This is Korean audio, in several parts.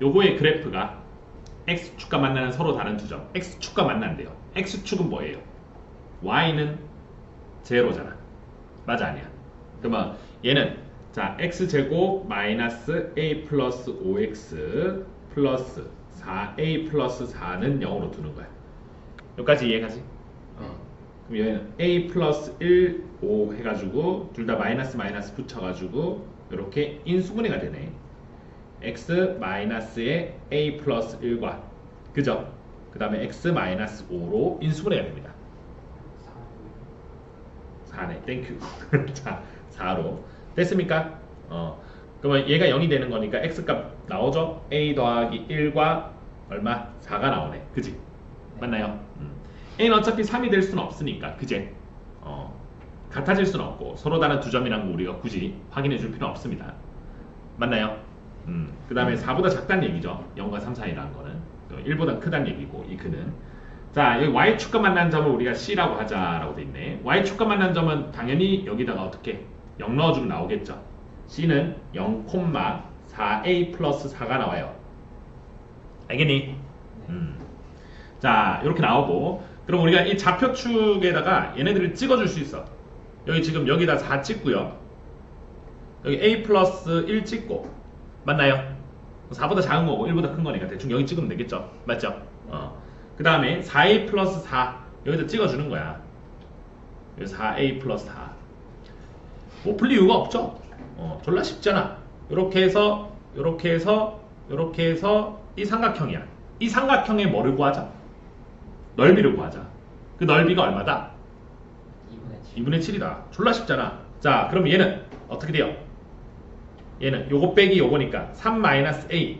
요거의 그래프가 x축과 만나는 서로 다른 두 점. x축과 만난대요. x축은 뭐예요? y는 제로잖아. 맞아 아니야? 그러면 얘는 자 x제곱 마이너스 a 플러스 5x 플러스 4a 플러스 4는 0으로 두는 거야. 여기까지 이해가지? 어. 그럼 얘는 a 플러스 1, 5 해가지고 둘 다 마이너스 마이너스 붙여가지고 이렇게 인수분해가 되네. X 마이너스의 a 플러스 1과 그죠? 그 다음에 x 마이너스 5로 인수분해가 됩니다. 4네. 땡큐. 자, 4로. 됐습니까? 어. 그러면 얘가 0이 되는 거니까 x값 나오죠? a 더하기 1과 얼마? 4가 나오네. 그지? 맞나요? 음. a는 어차피 3이 될 수는 없으니까. 그제? 어. 같아질 수는 없고 서로 다른 두 점이라는 거 우리가 굳이 확인해 줄 필요는 없습니다. 맞나요? 음. 그 다음에 4보다 작다는 얘기죠. 0과 3 사이라는 거는. 1보다 크다는 얘기고 이 크는. 자, 여기 y축과 만난 점을 우리가 c라고 하자라고 돼 있네. y축과 만난 점은 당연히 여기다가 어떻게 0 넣어주면 나오겠죠. c는 0, 4a 플러스 4가 나와요. 알겠니? 음. 자, 이렇게 나오고 그럼 우리가 이 좌표축에다가 얘네들을 찍어줄 수 있어. 여기 지금 여기다 4 찍고요. 여기 a 플러스 1 찍고 맞나요? 4보다 작은 거고 1보다 큰 거니까 대충 여기 찍으면 되겠죠. 맞죠? 어. 그 다음에 4a 플러스 4 여기다 찍어주는 거야. 여기 4a 플러스 4. 뭐 풀릴 이유가 없죠. 어, 졸라 쉽잖아. 이렇게 해서 이렇게 해서 이렇게 해서 이 삼각형이야. 이 삼각형의 뭐를 구하자? 넓이를 구하자. 그 넓이가 얼마다? 2분의 7 2분의 7이다. 졸라 쉽잖아. 자, 그럼 얘는 어떻게 돼요? 얘는 요거 빼기 요거니까 3-a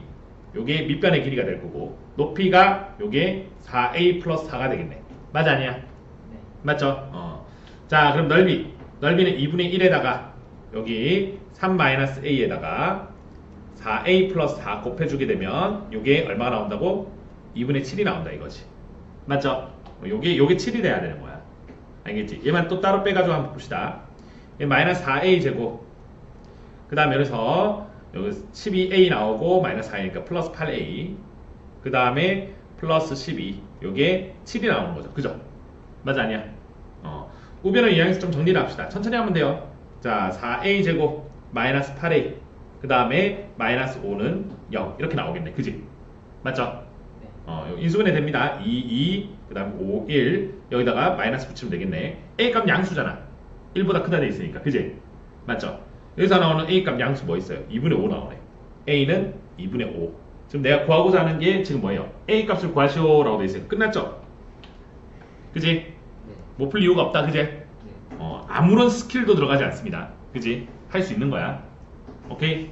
요게 밑변의 길이가 될 거고 높이가 요게 4a 플러스 4가 되겠네. 맞아 아니야? 네. 맞죠? 어. 자, 그럼 넓이. 넓이는 2분의 1에다가 여기 3-a에다가 4a 플러스 4 곱해주게 되면 요게 얼마가 나온다고? 2분의 7이 나온다 이거지. 맞죠? 어, 요게 요게 7이 돼야 되는 거야. 알겠지? 얘만 또 따로 빼가지고 한번 봅시다. 얘 마이너스 4a 제곱. 그 다음에 여기서 여기 12a 나오고 마이너스 4이니까 플러스 8a. 그 다음에 플러스 12. 요게 7이 나오는 거죠. 그죠? 맞아 아니야? 어. 우변을 이용해서 좀 정리를 합시다. 천천히 하면 돼요. 자, 4a 제곱 마이너스 8a. 그 다음에 마이너스 5는 0. 이렇게 나오겠네. 그지? 맞죠? 네. 어, 요 인수분해 됩니다. 2, 2, 그 다음 5, 1. 여기다가 마이너스 붙이면 되겠네. A 값 양수잖아. 1보다 크다 돼 있으니까. 그지? 맞죠? 여기서 나오는 A 값 양수 뭐 있어요? 2분의 5 나오네. A는 2분의 5. 지금 내가 구하고자 하는 게 지금 뭐예요? A 값을 구하시오라고 돼 있어요. 끝났죠? 그지? 네. 못풀 이유가 없다. 그지? 네. 어, 아무런 스킬도 들어가지 않습니다. 그지? 할 수 있는 거야. 오케이?